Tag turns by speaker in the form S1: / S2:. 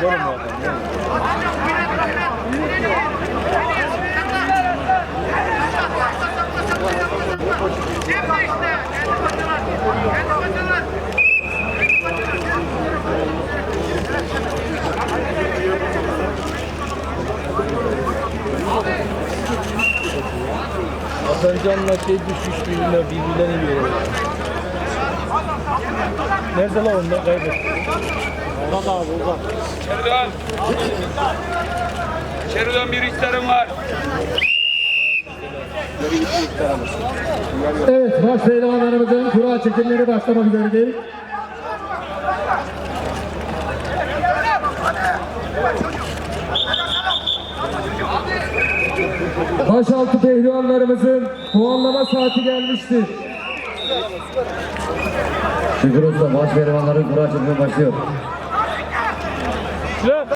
S1: Görün bu adam. Can'la şey düşmüş birbirine birbirlerine yiyorlar. Nerede lan onlar kaybetti? Uzak abi uzak.
S2: Şeridan. Şeridan bir isterim var.
S3: Evet, baş pehlivanlarımızın kura çekimleri başlamak üzeredir. Başaltı pehlivanlarımızın puanlama saati gelmiştir.
S4: Şükür olsun baş pehlivanların kura çekimi başlıyor. Look.